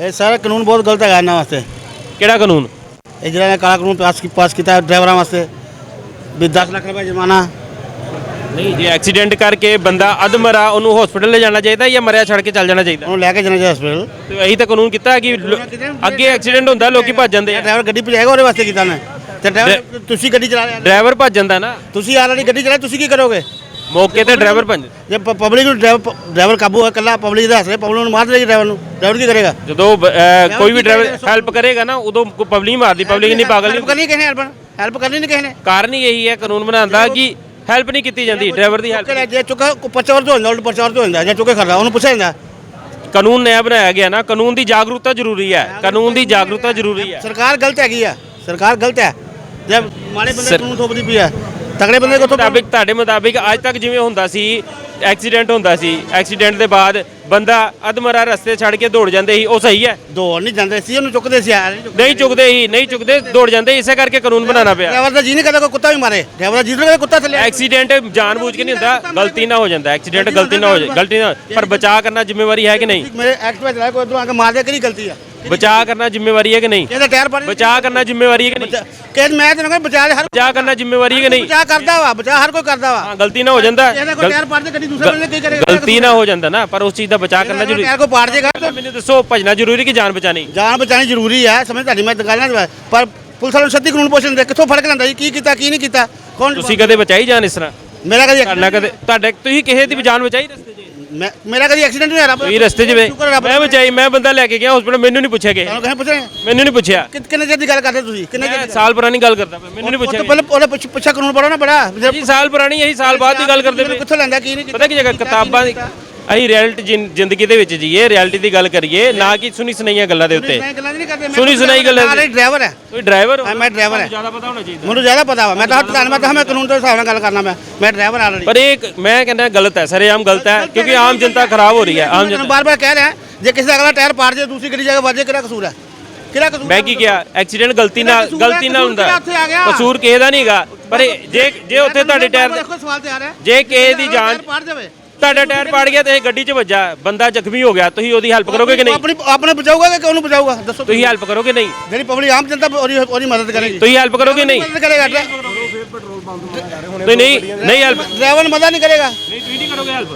ਇਹ ਸਾਰਾ ਕਾਨੂੰਨ ਬਹੁਤ ਗਲਤ ਹੈਗਾ ਇਹਨਾਂ ਵਾਸਤੇ। ਕਿਹੜਾ ਕਾਨੂੰਨ? ਇਹ ਜਿਹੜਾ ਕਾਲਾ ਕਾਨੂੰਨ ਪਾਸ ਪਾਸ ਕੀਤਾ ਹੈ ਡਰਾਈਵਰਾਂ ਵਾਸਤੇ ਵੀ 10 ਲੱਖ ਰੁਪਏ ਜੁਰਮਾਨਾ ਨਹੀਂ ਜੇ ਐਕਸੀਡੈਂਟ ਕਰਕੇ ਬੰਦਾ ਅਧਮਰਾ ਉਹਨੂੰ ਹਸਪੀਟਲ ਲੈ ਜਾਣਾ ਚਾਹੀਦਾ ਜਾਂ ਮਰਿਆ ਛੱਡ ਕੇ ਚੱਲ ਜਾਣਾ ਚਾਹੀਦਾ? ਉਹਨੂੰ ਲੈ ਕੇ ਜਾਣਾ ਚਾਹੀਦਾ ਹਸਪੀਟਲ ਤੇ ਇਹੀ ਤਾਂ ਕਾਨੂੰਨ ਕੀਤਾ ਕਿ ਅੱਗੇ ਐਕਸੀਡੈਂਟ ਹੁੰਦਾ ਲੋਕੀ ਭੱਜ ਜਾਂਦੇ ਆ। ਡਰਾਈਵਰ ਗੱਡੀ ਭਜਾਏਗਾ ਉਹਦੇ ਵਾਸਤੇ ਕੀਤਾ ਨੇ ਤੇ ਡਰਾਈਵਰ ਤੁਸੀਂ ਗੱਡੀ ਚਲਾ ਰਹੇ ਡਰਾਈਵਰ ਭੱਜ ਜਾਂਦਾ ਨਾ। ਤੁਸੀਂ ਆਲਰੇਡੀ ਗੱਡੀ ਚਲਾ ਤੁਸੀਂ ਕੀ ਕਰੋਗੇ? ਮੌਕੇ ਤੇ ਡਰਾਈਵਰ ਭੱਜ ਜੇ ਪਬਲਿਕ ਨੂੰ ਡਰਾਈਵਰ ਡਰਾਈਵਰ ਕਾਬੂ ਹੈ ਕੱਲਾ ਪਬਲਿਕ ਦਾ ਰਿਹਾ ਪਬਲਿਕ ਨੂੰ ਮਾਰ ਦੇਗੀ ਡਰਾਈਵਰ ਨੂੰ। ਡਰਾਈਵਰ ਕੀ ਕਰੇਗਾ? ਜਦੋਂ ਬ- ਅਹ ਕੋਈ ਵੀ ਡਰਾਈਵਰ ਹੈਲਪ ਕਰੇਗਾ ਨਾ ਉਦੋਂ ਪਬਲਿਕ ਮਾਰਦੀ ਪਬਲਿਕ ਨਹੀਂ ਪਾਗਲ ਹੈਲਪ ਨਹੀਂ ਕਰਨੀ ਕਿਸੇ ਨੇ ਹੈਲਪ ਹੈਲਪ ਕਰਨੀ ਨਹੀਂ ਕਿਸੇ ਨੇ। ਕਾਰਨ ਹੀ ਇਹੀ ਹੈ ਕਾਨੂੰਨ ਬਣਾਉਣ ਦਾ ਕਿ ਹੈਲਪ ਨਹੀਂ ਕੀਤੀ ਜਾਂਦੀ ਡਰਾਈਵਰ ਦੀ ਹੈਲਪ ਚੁੱਕੇ ਜੇ ਚੁੱਕਾ ਪਰਚਾ ਵਰ ਤੋਂ ਹੁੰਦਾ ਉਲਟ ਪਰਚਾ ਵਰ ਤੋਂ ਹੁੰਦਾ ਜੇ ਚੁੱਕੇ ਖੜਦਾ ਉਹਨੂੰ ਪੁੱਛਿਆ ਜਾਂਦਾ। ਕਾਨੂੰਨ ਨਇਆ ਬਣਾਇਆ ਗਿਆ ਨਾ ਕਾਨੂੰਨ ਦੀ ਜਾਗਰੂਕਤਾ ਜ਼ਰੂਰੀ ਹੈ ਕਾਨੂੰਨ ਦੀ ਜਾਗਰੂਕਤਾ ਜ਼ਰੂਰੀ ਹੈ। ਸਰਕਾਰ ਗਲਤ ਹੈਗੀ ਆ ਸਰਕਾਰ ਗਲਤ ਹੈ। ਜੇ ਮਾੜੇ ਬੰਦੇ ਸਰ- ਕਾਨੂੰਨ ਥੋਪਦੀ ਪਈ ਆ ਤਗੜੇ ਬੰਦੇ ਕੋ ਮੁਤਾਬਿਕ ਤੁਹਾਡੇ ਮੁਤਾਬਿਕ ਅੱਜ ਤੱਕ ਜਿਵੇਂ ਹੁੰਦਾ ਸੀ ਐਕਸੀਡੈਂਟ ਹੁੰਦਾ ਸੀ ਐਕਸੀਡੈਂਟ ਦੇ ਬਾਅਦ ਬੰਦਾ ਅਧਮਰਾ ਰਸਤੇ ਛੱਡ ਕੇ ਦੌੜ ਜਾਂਦੇ ਸੀ ਉਹ ਸਹੀ ਹੈ? ਦੌੜ ਨਹੀਂ ਜਾਂਦੇ ਸੀ ਉਹਨੂੰ ਚੁੱਕਦੇ ਸੀ ਨਹੀਂ ਚੁੱਕਦੇ ਹੀ ਨਹੀਂ ਚੁੱਕਦੇ ਦੌੜ ਜਾਂਦੇ ਇਸੇ ਕਰਕੇ ਕਾਨੂੰਨ ਬਣਾਉਣਾ ਪਿਆ। ਡਰਾਈਵਰ ਦਾ ਜੀ ਨਹੀਂ ਕਰਦਾ ਕੋਈ ਕੁੱਤਾ ਵੀ ਮਾਰੇ। ਡਰਾਈਵਰ ਦਾ ਜੀ ਨਹੀਂ ਕਰਦਾ ਕੁੱਤਾ ਥੱਲੇ ਐਕਸੀਡੈਂਟ ਜਾਣਬੁੱਝ ਕੇ ਨਹੀਂ ਹੁੰਦਾ ਗਲਤੀ ਨਾਲ ਹੋ ਜਾਂਦਾ ਐਕਸੀਡੈਂਟ ਗਲਤੀ ਨਾਲ ਹੋ ਜਾਂਦਾ ਗਲਤੀ ਨਾਲ ਪਰ ਬਚਾਅ ਕਰਨਾ ਜ਼ਿੰਮੇਵਾਰੀ ਹੈ ਕਿ ਨਹੀਂ? ਮੇਰੇ ਐਕਟਿਵਾ ਚਲਾਇਆ ਕੋਈ ਉਧਰੋਂ ਆ ਕੇ ਮਾਰ ਦੇ ਕਿਹੜੀ ਗਲਤੀ ਆ। ਬਚਾਅ ਕਰਨਾ ਜ਼ਿੰਮੇਵਾਰੀ ਹੈ ਕਿ ਨਹੀਂ? ਇਹਦਾ ਟਾਇਰ ਪਾੜ ਬਚਾਅ ਕਰਨਾ ਜ਼ਿੰਮੇਵਾਰੀ ਹੈ ਕਿ ਨਹੀਂ? ਕਿ ਮੈਂ ਤੈਨੂੰ ਕਹਿੰਦਾ ਬਚਾ ਦੇ ਹਰ ਬਚਾਅ ਕਰਨਾ ਜ਼ਿੰਮੇਵਾਰੀ ਹੈ ਕਿ ਨਹੀਂ? ਬਚਾ ਕਰਦਾ ਵਾ ਬਚਾ ਹਰ ਕੋਈ ਕਰਦਾ ਵਾ। ਹਾਂ ਗਲਤੀ ਨਾਲ ਹੋ ਜਾਂਦਾ। ਇਹਦਾ ਕੋਈ ਟਾਇਰ ਪਾੜ ਦੇ ਗੱਡੀ ਦੂਸਰੇ ਬੰਦੇ ਕੀ ਕਰੇਗਾ ਗਲਤੀ ਨਾਲ ਹੋ ਜਾਂਦਾ ਨਾ ਪਰ ਉਸ ਚੀਜ਼ ਦਾ ਬਚਾਅ ਕਰਨਾ ਜ਼ਰੂਰੀ ਟਾਇਰ ਕੋ ਪਾੜ ਤਾਂ ਮੈਨੂੰ ਦੱਸੋ ਭਜਣਾ ਜ਼ਰੂਰੀ ਕਿ ਜਾਨ ਬਚਾਣੀ ਜਾਨ ਬਚਾਣੀ ਜ਼ਰੂਰੀ ਹੈ ਸਮਝ ਤੁਹਾਡੀ ਮੈਂ ਗੱਲ ਨਾ ਪਰ ਪੁਲਿਸ ਵਾਲਿਆਂ ਨੂੰ ਸੱਤੀ ਕਾਨੂੰਨ ਪੁੱਛਣ ਦੇ ਕਿੱਥੋਂ ਫੜ ਕੇ ਲੈਂਦਾ ਜੀ ਕੀ ਕੀਤਾ ਕੀ ਨਹੀਂ ਕੀਤਾ? ਕੌਣ ਤੁਸੀਂ ਕਦੇ ਬਚਾਈ ਜਾਨ ਇਸ ਤਰ੍ਹਾਂ? ਮੇਰਾ ਕਦੀ ਕਰਨਾ ਕਦੇ ਤੁਹਾਡੇ ਤੁਸੀਂ ਕਿਸੇ ਦੀ ਜਾਨ ਬਚਾਈ ਰਸਤੇ ਮੈਂ ਮੇਰਾ ਕਦੀ ਐਕਸੀਡੈਂਟ ਨਹੀਂ ਹੋਇਆ ਰੱਬ ਤੁਸੀਂ ਰਸਤੇ 'ਚ ਵੇ ਸ਼ੁਕਰ ਹੈ ਰੱਬ ਮੈਂ ਬਚਾਈ ਮੈਂ ਬੰਦਾ ਲੈ ਕੇ ਗਿਆ ਹਸਪੀਟਲ ਮੈਨੂੰ ਨਹੀਂ ਪੁੱਛਿਆ ਗਿਆ ਤੁਹਾਨੂੰ ਕਹਿੰਦੇ ਪੁੱਛੇ ਮੈਨੂੰ ਨਹੀਂ ਪੁੱਛਿਆ। ਕਿ ਕਿੰਨੇ ਚਿਰ ਦੀ ਗੱਲ ਕਰਦੇ ਤੁਸੀਂ? ਕਿੰਨੇ ਚਿਰ ਮੈਂ ਦੀ ਸਾਲ ਪੁਰਾਣੀ ਗੱਲ ਕਰਦਾ ਪਿਆ ਮੈਨੂੰ ਨਹੀਂ ਉਹ ਪੁੱਛਿਆ ਤੋਂ ਗਿਆ। ਪਹਿਲਾਂ ਉਹਦੇ ਪਿੱਛੇ ਪਿੱਛੇ ਕਾਨੂੰਨ ਪੜੋ ਨਾ ਬੜਾ। ਜੀ ਸਾਲ ਪੁਰਾਣੀ ਇਹੀ ਸਾਲ ਬਾਅਦ ਦੀ ਗੱਲ ਕਰਦੇ ਪਏ। ਕਿੱਥੋਂ ਲੈਂਦਾ ਕੀ ਨਹੀਂ ਪਤਾ ਕੀ ਜਗ੍ਹਾ ਕਿਤਾਬਾਂ ਦੀ ਅਸੀਂ ਰਿਐਲਿਟੀ ਜ਼ਿੰਦਗੀ ਦੇ ਵਿੱਚ ਜੀਏ ਰਿਐਲਿਟੀ ਦੀ ਗੱਲ ਕਰੀਏ ਨਾ ਕਿ ਸੁਣੀ ਸੁਣਾਈਆਂ ਗੱਲਾਂ ਦੇ ਉੱਤੇ। ਮੈਂ ਗੱਲਾਂ ਨਹੀਂ ਕਰਦੇ ਮੈਂ ਸੁਣੀ ਸੁਣਾਈ ਗੱਲਾਂ ਨਾਲੇ ਡਰਾਈਵਰ ਹੈ। ਕੋਈ ਡਰਾਈਵਰ ਹਾਂ, ਮੈਂ driver ਹਾਂ। ਜ਼ਿਆਦਾ ਪਤਾ ਹੋਣਾ ਚਾਹੀਦਾ। ਮੈਨੂੰ ਜ਼ਿਆਦਾ ਪਤਾ ਵਾ। ਮੈਂ ਤਾਂ ਤੁਹਾਨੂੰ ਮੈਂ ਤਾਂ ਮੈਂ ਕਾਨੂੰਨ ਦੇ ਹਿਸਾਬ ਨਾਲ ਗੱਲ ਕਰਨਾ ਮੈਂ। ਮੈਂ ਡਰਾਈਵਰ ਆਲਰੇਡੀ ਪਰ ਇਹ ਮੈਂ ਕਹਿੰਦਾ ਗਲਤ ਹੈ ਸਰੇਆਮ ਗਲਤ ਹੈ ਕਿਉਂਕਿ ਆਮ ਜਨਤਾ ਖਰਾਬ ਹੋ ਰਹੀ ਹੈ ਆਮ ਜਨਤਾ ਬਾਰ ਬਾਰ ਕਹਿ ਰਿਹਾ ਜੇ ਕਿਸੇ ਦਾ ਅਗਲਾ ਟਾਇਰ ਪਾੜ ਜੇ ਦੂਸਰੀ ਗੱਡੀ ਜਾ ਕੇ ਵੱਜੇ ਕਿਹੜਾ ਕਸੂਰ ਹੈ? ਕਿਹੜਾ ਕਸੂਰ ਮੈਂ ਕੀ ਕਿਹਾ? ਐਕਸੀਡੈਂਟ ਗਲਤੀ ਨਾਲ ਗਲਤੀ ਨਾਲ ਹੁੰਦਾ? ਕਸੂਰ ਕਿਸੇ ਦਾ ਨਹੀਂਗਾ ਪਰ ਜੇ ਜੇ ਉੱਥੇ ਤੁਹਾਡੇ ਟਾਇਰ ਦੇਖੋ ਸਵਾਲ ਤੇ ਆ ਰਿਹਾ। ਜੇ ਕਿਸੇ ਦੀ ਜਾਨ ਪਾੜ ਜਾਵੇ। ਤੁਹਾਡਾ ਟਾਇਰ ਪਾੜ ਗਿਆ ਤੇ ਇਹ ਗੱਡੀ 'ਚ ਵੱਜਾ। ਬੰਦਾ ਜ਼ਖਮੀ ਹੋ ਗਿਆ। ਤੁਸੀਂ ਉਹਦੀ ਹੈਲਪ ਕਰੋਗੇ ਕਿ ਨਹੀਂ? ਆਪਣੀ ਆਪਣੇ ਬਚਾਊਗਾ ਕਿ ਉਹਨੂੰ ਬਚਾਊਗਾ? ਦੱਸੋ ਤੁਸੀਂ ਹੈਲਪ ਕਰੋਗੇ ਨਹੀਂ? ਜਿਹੜੀ ਪਬਲਿਕ ਆਮ ਜਨਤਾ ਉਹਦੀ ਉਹਦੀ ਮਦਦ ਕਰੇਗੀ। ਤੁਸੀਂ ਹੈਲਪ ਕਰੋਗੇ ਨਹੀਂ? ਮਦਦ ਕਰੇਗਾ। ਤੁਸੀਂ ਨਹੀਂ ਨਹੀਂ ਹੈਲਪ ਡਰਾਈਵਰ ਮਦਦ ਨਹੀਂ ਕਰੇਗਾ। ਨਹੀਂ ਤੁਸੀਂ ਨਹੀਂ ਕਰੋਗੇ ਹੈਲਪ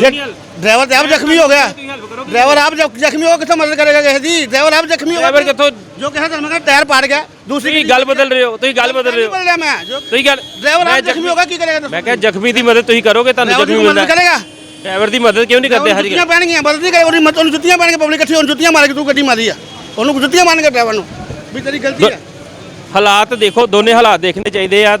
ਡਰਾਈਵਰ ਤੇ ਆਪ ਜ਼ਖਮੀ ਹੋ ਗਿਆ। ਡਰਾਈਵਰ ਆਪ ਜ਼ਖ- ਜ਼ਖਮੀ ਹੋ ਕਿੱਥੋਂ ਮਦਦ ਕਰੇਗਾ ਕਿਸੇ ਦੀ? ਡਰਾਈਵਰ ਆਪ ਜ਼ਖਮੀ ਹੋ ਗਿਆ ਡਰਾਈਵਰ ਕਿੱਥੋਂ ਜੋ ਕਿਹਾ ਤੁਹਾਨੂੰ ਮੈਂ ਟਾਇਰ ਪਾੜ ਗਿਆ। ਦੂਸਰੀ ਗੱਲ ਬਦਲ ਰਹੇ ਹੋ ਤੁਸੀਂ ਗੱਲ ਬਦਲ ਰਹੇ ਹੋ। ਬਦਲਿਆ ਮੈਂ? ਤੁਸੀਂ ਗੱਲ ਡਰਾਈਵਰ ਆਪ ਜ਼ਖਮੀ ਹੋਗਾ ਕੀ ਕਰੇਗਾ ਮੈਂ ਕਿਹਾ ਜ਼ਖਮੀ ਦੀ ਮਦਦ ਤੁਸੀਂ ਕਰੋਗੇ ਤੁਹਾਨੂੰ ਜ਼ਖਮੀ ਮਿਲਦਾ ਮਦਦ ਕਰੇਗਾ? ਡਰਾਈਵਰ ਦੀ ਮਦਦ ਕਿਉਂ ਨਹੀਂ ਕਰਦੇ ਹਰ ਜੁੱਤੀਆਂ ਪੈਣਗੀਆਂ ਮਦਦ ਨਹੀਂ ਉਹਦੀ ਮਦਦ ਉਹਨੂੰ ਜੁੱਤੀਆਂ ਪੈਣਗੇ ਪਬਲਿਕ ਇਕੱਠੀ ਉਹਨੂੰ ਜੁੱਤੀਆਂ ਮਾਰ ਕੇ ਤੂੰ ਗੱਡੀ ਮਾਰੀ ਆ। ਉਹਨੂੰ ਜੁੱਤੀਆਂ ਮਾਰਨਗੇ ਡਰਾਈਵਰ ਨੂੰ। ਵੀ ਤੇਰੀ ਗਲਤੀ ਹੈ। ਹਾਲਾਤ ਦੇਖੋ ਦੋਨੇ ਹਾਲਾਤ ਦੇਖਣੇ ਚਾਹੀਦੇ ਆ।